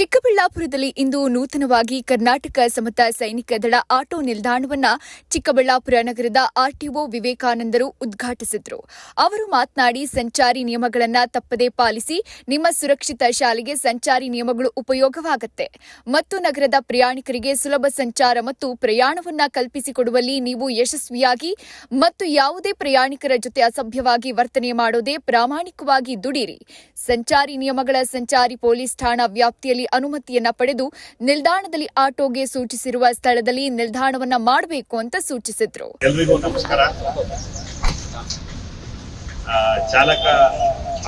ಚಿಕ್ಕಬಳ್ಳಾಪುರದಲ್ಲಿ ಇಂದು ನೂತನವಾಗಿ ಕರ್ನಾಟಕ ಸಮತ ಸೈನಿಕ ದಳ ಆಟೋ ನಿಲ್ದಾಣವನ್ನು ಚಿಕ್ಕಬಳ್ಳಾಪುರ ನಗರದ ಆರ್ಟಿಒ ವಿವೇಕಾನಂದರು ಉದ್ಘಾಟಿಸಿದರು. ಅವರು ಮಾತನಾಡಿ, ಸಂಚಾರಿ ನಿಯಮಗಳನ್ನು ತಪ್ಪದೇ ಪಾಲಿಸಿ ನಿಮ್ಮ ಸುರಕ್ಷಿತ ಶಾಲೆಗೆ ಸಂಚಾರಿ ನಿಯಮಗಳು ಉಪಯೋಗವಾಗುತ್ತೆ. ಮತ್ತು ನಗರದ ಪ್ರಯಾಣಿಕರಿಗೆ ಸುಲಭ ಸಂಚಾರ ಮತ್ತು ಪ್ರಯಾಣವನ್ನ ಕಲ್ಪಿಸಿಕೊಡುವಲ್ಲಿ ನೀವು ಯಶಸ್ವಿಯಾಗಿ ಮತ್ತು ಯಾವುದೇ ಪ್ರಯಾಣಿಕರ ಜೊತೆ ಅಸಭ್ಯವಾಗಿ ವರ್ತನೆ ಮಾಡೋದೇ ಪ್ರಾಮಾಣಿಕವಾಗಿ ದುಡಿರಿ. ಸಂಚಾರಿ ನಿಯಮಗಳ ಸಂಚಾರಿ ಪೊಲೀಸ್ ಠಾಣಾ ವ್ಯಾಪ್ತಿಯಲ್ಲಿ ಅನುಮತಿಯನ್ನ ಪಡೆದು ನಿಲ್ದಾಣದಲ್ಲಿ ಆಟೋಗೆ ಸೂಚಿಸಿರುವ ಸ್ಥಳದಲ್ಲಿ ನಿಲ್ದಾಣವನ್ನ ಮಾಡಬೇಕು ಅಂತ ಸೂಚಿಸಿದ್ರು. ಎಲ್ರಿಗೂ ನಮಸ್ಕಾರ. ಚಾಲಕ,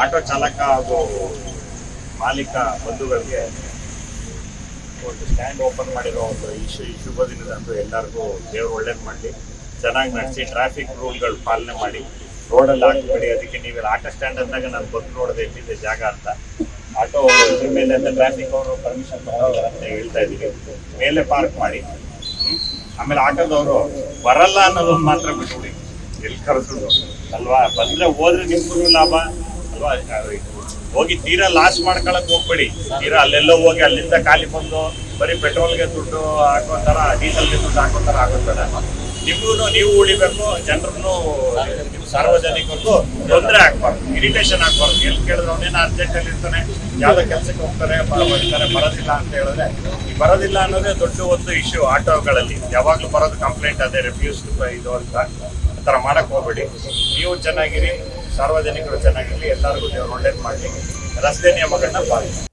ಆಟೋ ಚಾಲಕ ಹಾಗೂ ಮಾಲೀಕ ಬಂಧುಗಳಿಗೆ ಒಂದು ಸ್ಟ್ಯಾಂಡ್ ಓಪನ್ ಮಾಡಿರೋ ಒಂದು ಶು- ಈ ಶುಭ ದಿನದಂದು ಎಲ್ಲರಿಗೂ ದೇವರು ಒಳ್ಳೇದು ಮಾಡಲಿ. ಚೆನ್ನಾಗಿ ನಡೆಸಿ ಟ್ರಾಫಿಕ್ ರೂಲ್ಗಳು ಪಾಲನೆ ಮಾಡಿ. ರೋಡಲ್ಲಿ ಹಾಕಬೇಡಿ ಅದಕ್ಕೆ ನೀವೆಲ್ಲ ಆಟೋ ಸ್ಟ್ಯಾಂಡ್ ಅಂದಾಗ ನಾನು ಬಂದು ನೋಡದೆ ಎಲ್ಲಿದೆ ಜಾಗ ಅಂತ. ಇದ್ರ ಮೇಲೆ ಟ್ರಾಫಿಕ್ ಅವರು ಪರ್ಮಿಷನ್ ತಗೊಳ್ಳೋಲ್ಲ ಅಂತ ಹೇಳ್ತಾ ಇದ್ದೀವಿ. ಮೇಲೆ ಪಾರ್ಕ್ ಮಾಡಿ. ಆಮೇಲೆ ಆಟೋದವರು ಬರಲ್ಲ ಅನ್ನೋದೊಂದು ಮಾತ್ರ ಬಿಟ್ಬಿಡಿ. ಎಲ್ಲಿ ಕರೆದ್ರು ಅಲ್ವಾ? ಬಂದ್ರೆ ಹೋದ್ರೆ ನಿಮ್ಗೂ ಲಾಭ. ಅಲ್ವಾ? ಹೋಗಿ ತೀರಾ ಲಾಸ್ ಮಾಡ್ಕೊಳಕ್ ಹೋಗ್ಬೇಡಿ. ತೀರಾ ಅಲ್ಲೆಲ್ಲೋ ಹೋಗಿ ಅಲ್ಲಿಂದ ಖಾಲಿ ಬಂದು ಬರೀ ಪೆಟ್ರೋಲ್ಗೆ ದುಡ್ಡು ಹಾಕೋತಾರ ಡೀಸೆಲ್ಗೆ ದುಡ್ಡು ಹಾಕೋತಾರ ಆಗೋಬೇಡ ನಿಮ್ಗೂ ನೀವು ಉಳಿಬೇಕು ಜನರನ್ನು ಸಾರ್ವಜನಿಕರಿಗೂ ತೊಂದರೆ ಆಗ್ಬಾರ್ದು ಇರಿಟೇಷನ್ ಆಗ್ಬಾರ್ದು. ಎಲ್ಲಿ ಕೇಳಿದ್ರೆ ಅವನೇನು ಅರ್ಜೆಂಟ್ ಅಲ್ಲಿ ಇರ್ತಾನೆ, ಯಾವ್ದೋ ಕೆಲಸಕ್ಕೆ ಹೋಗ್ತಾರೆ ಬರ್ತಾರೆ ಬರೋದಿಲ್ಲ ಅಂತ ಹೇಳಿದ್ರೆ, ಈ ಬರೋದಿಲ್ಲ ಅನ್ನೋದೇ ದೊಡ್ಡ ಒಂದು ಇಶ್ಯೂ ಆಟೋಗಳಲ್ಲಿ. ಯಾವಾಗ್ಲೂ ಬರೋದು ಕಂಪ್ಲೇಂಟ್ ಅದೇ ರಿಫ್ಯೂಸ್ ಇದು ಅಂತ. ಆ ಥರ ಮಾಡಕ್ ಹೋಗ್ಬೇಡಿ. ನೀವು ಚೆನ್ನಾಗಿರಿ, ಸಾರ್ವಜನಿಕರು ಚೆನ್ನಾಗಿರ್ಲಿ, ಎಲ್ಲರಿಗೂ ನೀವು ಒಳ್ಳೇದು ಮಾಡಲಿ.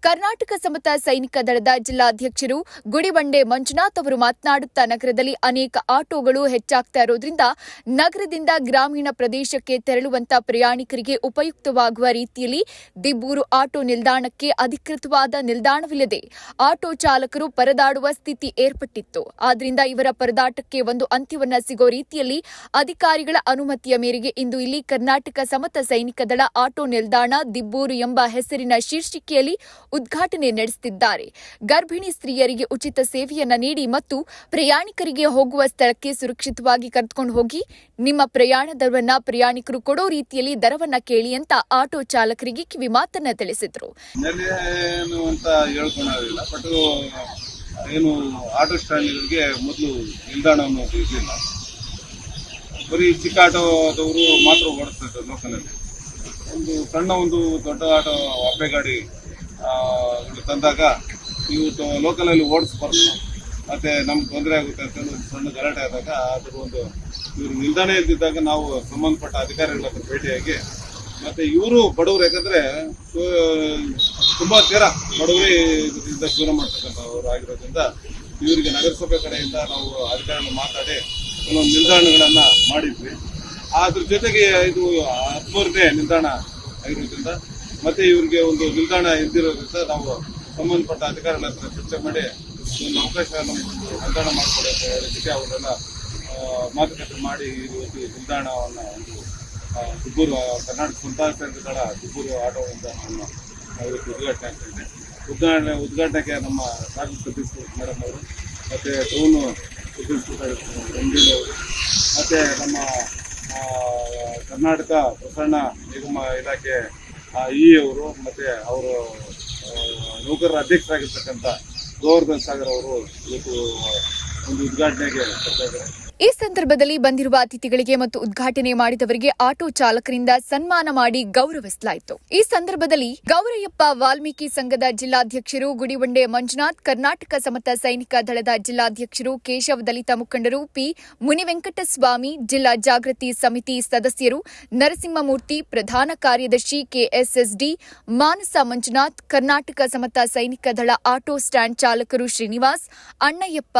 ಕರ್ನಾಟಕ ಸಮತ ಸೈನಿಕ ದಳದ ಜಿಲ್ಲಾಧ್ಯಕ್ಷರು ಗುಡಿಬಂಡೆ ಮಂಜುನಾಥ್ ಅವರು ಮಾತನಾಡುತ್ತಾ ನಗರದಲ್ಲಿ ಅನೇಕ ಆಟೋಗಳು ಹೆಚ್ಚಾಗ್ತಾ ಇರೋದ್ರಿಂದ ನಗರದಿಂದ ಗ್ರಾಮೀಣ ಪ್ರದೇಶಕ್ಕೆ ತೆರಳುವಂತ ಪ್ರಯಾಣಿಕರಿಗೆ ಉಪಯುಕ್ತವಾಗುವ ರೀತಿಯಲ್ಲಿ ದಿಬ್ಬೂರು ಆಟೋ ನಿಲ್ದಾಣಕ್ಕೆ ಅಧಿಕೃತವಾದ ನಿಲ್ದಾಣವಿಲ್ಲದೆ ಆಟೋ ಚಾಲಕರು ಪರದಾಡುವ ಸ್ಥಿತಿ ಏರ್ಪಟ್ಟಿತ್ತು. ಆದ್ರಿಂದ ಇವರ ಪರದಾಟಕ್ಕೆ ಒಂದು ಅಂತ್ಯವನ್ನ ಸಿಗೋ ರೀತಿಯಲ್ಲಿ ಅಧಿಕಾರಿಗಳ ಅನುಮತಿಯ ಮೇರೆಗೆ ಇಂದು ಇಲ್ಲಿ ಕರ್ನಾಟಕ ಸಮತ ಸೈನಿಕ ದಳ ಆಟೋ ನಿಲ್ದಾಣ ದಿಬ್ಬೂರು ಎಂಬ ಹೆಸರಿನ ಶೀರ್ಷಿಕೆಯಲ್ಲಿ ಉದ್ಘಾಟನೆ ನಡೆಸುತ್ತಿದ್ದಾರೆ. ಗರ್ಭಿಣಿ ಸ್ತ್ರೀಯರಿಗೆ ಉಚಿತ ಸೇವೆಯನ್ನ ನೀಡಿ ಮತ್ತು ಪ್ರಯಾಣಿಕರಿಗೆ ಹೋಗುವ ಸ್ಥಳಕ್ಕೆ ಸುರಕ್ಷಿತವಾಗಿ ಕರೆದುಕೊಂಡು ಹೋಗಿ, ನಿಮ್ಮ ಪ್ರಯಾಣ ದರವನ್ನ ಪ್ರಯಾಣಿಕರು ಕೊಡೋ ರೀತಿಯಲ್ಲಿ ದರವನ್ನ ಕೇಳಿ ಅಂತ ಆಟೋ ಚಾಲಕರಿಗೆ ಕಿವಿ ಮಾತನ್ನ ತಿಳಿಸಿದ್ರು. ಏನು ಆಟೋ ಸ್ಟ್ಯಾಂಡ್ಗಳಿಗೆ ಮೊದಲು ನಿಲ್ದಾಣ ಅನ್ನೋದು ಇರಲಿಲ್ಲ ಬರೀ ಚಿಕ್ಕ ಆಟೋದವರು ಮಾತ್ರ ಓಡಿಸ್ತಾರೆ ಲೋಕಲಲ್ಲಿ ಒಂದು ಸಣ್ಣ ಒಂದು ದೊಡ್ಡ ಆಟೋ ಗಾಡಿ ತಂದಾಗ ನೀವು ಲೋಕಲಲ್ಲಿ ಓಡಿಸ್ಬಾರ್ದು. ಮತ್ತೆ ನಮ್ಗೆ ತೊಂದರೆ ಆಗುತ್ತೆ ಅಂತ ಒಂದು ಸಣ್ಣ ಗಲಾಟೆ ಆದಾಗ ಅದ್ರ ಒಂದು ಇವರು ನಿಲ್ದಾಣ ಇದ್ದಿದ್ದಾಗ ನಾವು ಸಂಬಂಧಪಟ್ಟ ಅಧಿಕಾರಿಗಳ ಹತ್ರ ಭೇಟಿಯಾಗಿ, ಮತ್ತೆ ಇವರು ಬಡವರು ಯಾಕಂದ್ರೆ ತುಂಬ ತೀರ ಬಡವರೇ ಇದರಿಂದ ಜೀವನ ಮಾಡ್ತಕ್ಕಂಥವ್ರು ಆಗಿರೋದ್ರಿಂದ ಇವರಿಗೆ ನಗರಸಭೆ ಕಡೆಯಿಂದ ನಾವು ಅಧಿಕಾರಿಗಳು ಮಾತಾಡಿ ಕೆಲವೊಂದು ನಿಲ್ದಾಣಗಳನ್ನ ಮಾಡಿದ್ವಿ. ಅದ್ರ ಜೊತೆಗೆ ಇದು ಹದಿಮೂರನೇ ನಿಲ್ದಾಣ ಆಗಿರೋದ್ರಿಂದ ಮತ್ತೆ ಇವರಿಗೆ ಒಂದು ನಿಲ್ದಾಣ ಇದ್ದಿರೋದ್ರಿಂದ ನಾವು ಸಂಬಂಧಪಟ್ಟ ಅಧಿಕಾರಿಗಳ ಹತ್ರ ಚರ್ಚೆ ಮಾಡಿ ಒಂದು ಅವಕಾಶ ನಿಲ್ದಾಣ ಮಾಡಿಕೊಡೋದಕ್ಕೆ ಅವರೆಲ್ಲ ಮಾತುಕತೆ ಮಾಡಿ ಒಂದು ನಿಲ್ದಾಣವನ್ನು ಒಂದು ದುಬ್ಬೂರು ಕರ್ನಾಟಕ ಸಂತಾನ ಕೇಂದ್ರಗಳ ದುಬ್ಬೂರು ಆಟೋ ನಿಲ್ದಾಣವನ್ನು ಇವತ್ತು ಉದ್ಘಾಟನೆ ಆಗ್ತಿದೆ. ಉದ್ಘಾಟನೆ, ಉದ್ಘಾಟನೆಗೆ ನಮ್ಮ ಸಾಕು ಸತೀಶ್ ಮೇಡಮ್ ಅವರು, ಮತ್ತು ಟೌನು ಸತೀಶ್ ಎಂ ರಂಜೀಲ್ ಅವರು, ಮತ್ತು ನಮ್ಮ ಕರ್ನಾಟಕ ಪ್ರಸರಣ ನಿಗಮ ಇಲಾಖೆ ಇ ಅವರು ಮತ್ತು ಅವರು ನೌಕರರ ಅಧ್ಯಕ್ಷರಾಗಿರ್ತಕ್ಕಂಥ ಗೋವರ್ಧನ್ ಸಾಗರ್ ಅವರು ಇವತ್ತು ಒಂದು ಉದ್ಘಾಟನೆಗೆ ಬರ್ತಾ ಇದ್ದಾರೆ. ಈ ಸಂದರ್ಭದಲ್ಲಿ ಬಂದಿರುವ ಅತಿಥಿಗಳಿಗೆ ಮತ್ತು ಉದ್ಘಾಟನೆ ಮಾಡಿದವರಿಗೆ ಆಟೋ ಚಾಲಕರಿಂದ ಸನ್ಮಾನ ಮಾಡಿ ಗೌರವಿಸಲಾಯಿತು. ಈ ಸಂದರ್ಭದಲ್ಲಿ ಗೌರಯ್ಯಪ್ಪ ವಾಲ್ಮೀಕಿ ಸಂಘದ ಜಿಲ್ಲಾಧ್ಯಕ್ಷರು ಗುಡಿಬಂಡೆ ಮಂಜುನಾಥ್, ಕರ್ನಾಟಕ ಸಮತ ಸೈನಿಕ ದಳದ ಜಿಲ್ಲಾಧ್ಯಕ್ಷರು ಕೇಶವ ದಲಿತ ಮುಖಂಡರು ಪಿ ಮುನಿವೆಂಕಟಸ್ವಾಮಿ, ಜಿಲ್ಲಾ ಜಾಗೃತಿ ಸಮಿತಿ ಸದಸ್ಯರು ನರಸಿಂಹಮೂರ್ತಿ, ಪ್ರಧಾನ ಕಾರ್ಯದರ್ಶಿ ಕೆಎಸ್ಎಸ್ಡಿ, ಮಾನಸ ಮಂಜುನಾಥ್, ಕರ್ನಾಟಕ ಸಮತ ಸೈನಿಕ ದಳ ಆಟೋ ಸ್ಟ್ಯಾಂಡ್ ಚಾಲಕರು ಶ್ರೀನಿವಾಸ್, ಅಣ್ಣಯ್ಯಪ್ಪ,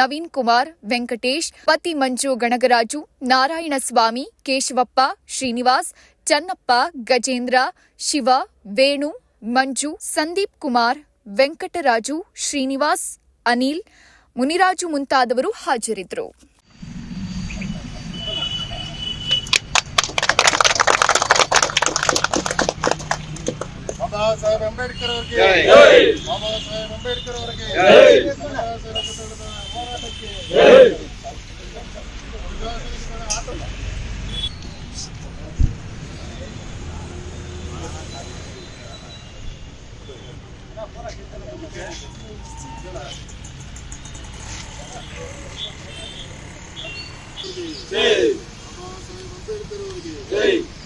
ನವೀನ್ ಕುಮಾರ್, ವೆಂಕಟೇಶ್ ಪತಿ ಮಂಜು ಗಣಗರಾಜು ನಾರಾಯಣಸ್ವಾಮಿ ಕೇಶವಪ್ಪ ಶ್ರೀನಿವಾಸ್ ಚನ್ನಪ್ಪ ಗಜೇಂದ್ರ ಶಿವ ವೇಣು ಮಂಜು ಸಂದೀಪ್ ಕುಮಾರ್ ವೆಂಕಟರಾಜು ಶ್ರೀನಿವಾಸ್ ಅನಿಲ್ ಮುನಿರಾಜು ಮುಂತಾದವರು ಹಾಜರಿದ್ದರು. ಬಾಬಾ ಸಾಹೇಬ್ ಅಂಬೇಡ್ಕರ್ ಅವರಿಗೆ ಬಾಬಾ ಸಾಹೇಬ್ ಅಂಬೇಡ್ಕರ್ ಅವರಿಗೆ ಹೋರಾಟಕ್ಕೆ Sei. Sei.